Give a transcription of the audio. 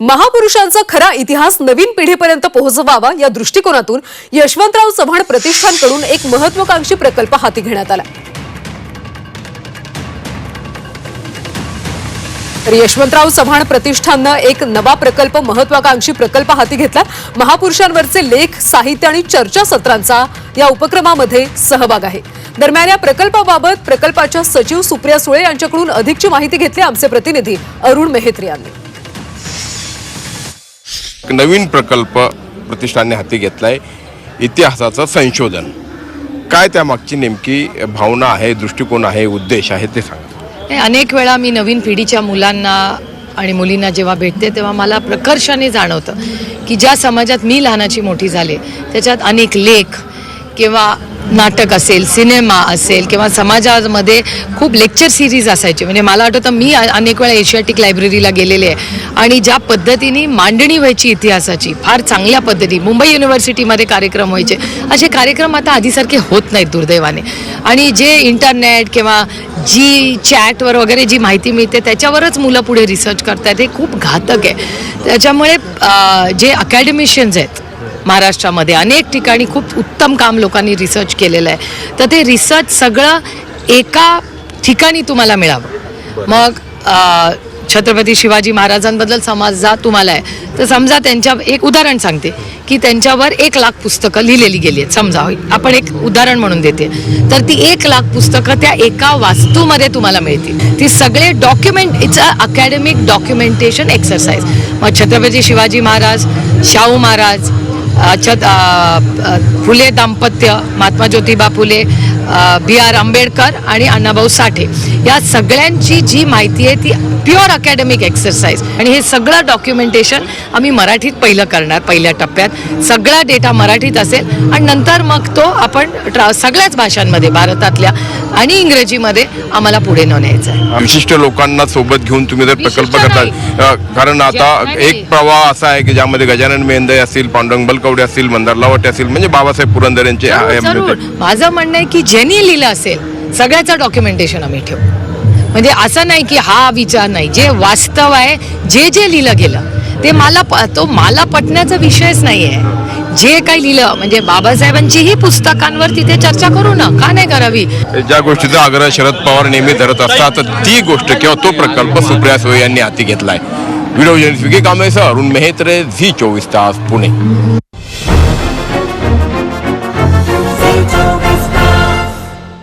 महापुरुषांचा खरा इतिहास नवीन पिढीपर्यंत पोहोचवावा या दृष्टिकोनातून यशवंतराव चव्हाण प्रतिष्ठानकडून एक महत्वाकांक्षी प्रकल्प हाती घेण्यात आला. तर यशवंतराव चव्हाण प्रतिष्ठाननं एक नवा प्रकल्प महत्वाकांक्षी प्रकल्प हाती घेतला. महापुरुषांवरचे लेख साहित्य आणि चर्चासत्रांचा या उपक्रमामध्ये सहभाग आहे. दरम्यान या प्रकल्पाबाबत प्रकल्पाच्या सचिव सुप्रिया सुळे यांच्याकडून अधिकची माहिती घेतली. आमचे प्रतिनिधी अरुण मेहेत्री यांनी. नवीन प्रकल्प प्रतिष्ठानने हाती घेतला आहे इतिहासाचं संशोधन. काय त्यामागची नेमकी भावना आहे दृष्टिकोन आहे उद्देश आहे ते सांगा. हे अनेक वेळा मी नवीन पिढीच्या मुलांना आणि मुलींना जेव्हा भेटते तेव्हा मला प्रकर्षाने जाणवतं की ज्या समाजात मी लहानाची मोठी झाले त्याच्यात अनेक लेख किंवा नाटक असेल सिनेमा असेल किंवा समाजामध्ये खूप लेक्चर सिरीज असायचे. म्हणजे मला आठवतं मी अनेक वेळा एशियाटिक लायब्ररीला गेलेले आहे. आणि ज्या पद्धतीने मांडणी व्हायची इतिहासाची फार चांगल्या पद्धती मुंबई युनिव्हर्सिटीमध्ये कार्यक्रम व्हायचे. असे कार्यक्रम आता आधीसारखे होत नाहीत दुर्दैवाने. आणि जे इंटरनेट किंवा जी चॅटवर वगैरे जी माहिती मिळते त्याच्यावरच मुलं पुढे रिसर्च करतात हे खूप घातक आहे. त्याच्यामुळे जे अकॅडमिशियन्स आहेत महाराष्ट्रामध्ये अनेक ठिकाणी खूप उत्तम काम लोकांनी रिसर्च केलेलं आहे. तर ते रिसर्च सगळं एका ठिकाणी तुम्हाला मिळावं. मग छत्रपती शिवाजी महाराजांबद्दल समजा तुम्हाला आहे तर समजा त्यांच्या एक उदाहरण सांगते की त्यांच्यावर एक लाख पुस्तकं लिहिलेली गेली आहेत. समजा आपण एक उदाहरण म्हणून देते. तर ती एक लाख पुस्तकं त्या एका वास्तूमध्ये तुम्हाला मिळतील. ती सगळे document it's a academic documentation exercise मग छत्रपती शिवाजी महाराज शाहू महाराज छत फुले दाम्पत्य महात्मा ज्योतिबा फुले बी आर आंबेडकर आणि अण्णाभाऊ साठे या सगळ्यांची जी माहिती आहे ती प्युअर अकॅडमिक एक्सरसाइज आणि हे सगळं डॉक्युमेंटेशन आम्ही मराठीत पहिलं करणार पहिल्या टप्प्यात सगळा डेटा मराठीत असेल आणि नंतर मग तो आपण ट्रा सगळ्याच भाषांमध्ये भारतातल्या आणि इंग्रजीमध्ये आम्हाला पुढे न न्यायचा आहे विशिष्ट लोकांना सोबत घेऊन तुम्ही जर प्रकल्प करता नाही. अ, कारण आता. एक प्रवाह असा आहे की ज्यामध्ये गजानन मेंदे असतील पांडुरंग बलकवडे असतील मंदार लावटे असतील म्हणजे बाबासाहेब पुरंदर यांचे जरूर, माझं म्हणणं आहे की ज्यांनी लिहिलं असेल सगळ्याचं डॉक्युमेंटेशन आम्ही ठेवू. म्हणजे असं नाही की हा विचार नाही जे वास्तव आहे जे जे लिहिलं गेलं ते मला प- तो मला पटण्याचा विषयच नाही आहे जे काही लिहिलं म्हणजे बाबासाहेबांचीही पुस्तकांवर तिथे चर्चा करू ना का नाही करावी? ज्या गोष्टीचा आग्रह शरद पवार नेहमी धरत असतात तर ती गोष्ट किंवा तो प्रकल्प सुप्रिया सुळे यांनी हाती घेतलाय. व्हिडिओ जर्नलिस्ट विकी कांबळे सह अरुण मेहेत्रे झी चोवीस तास पुणे.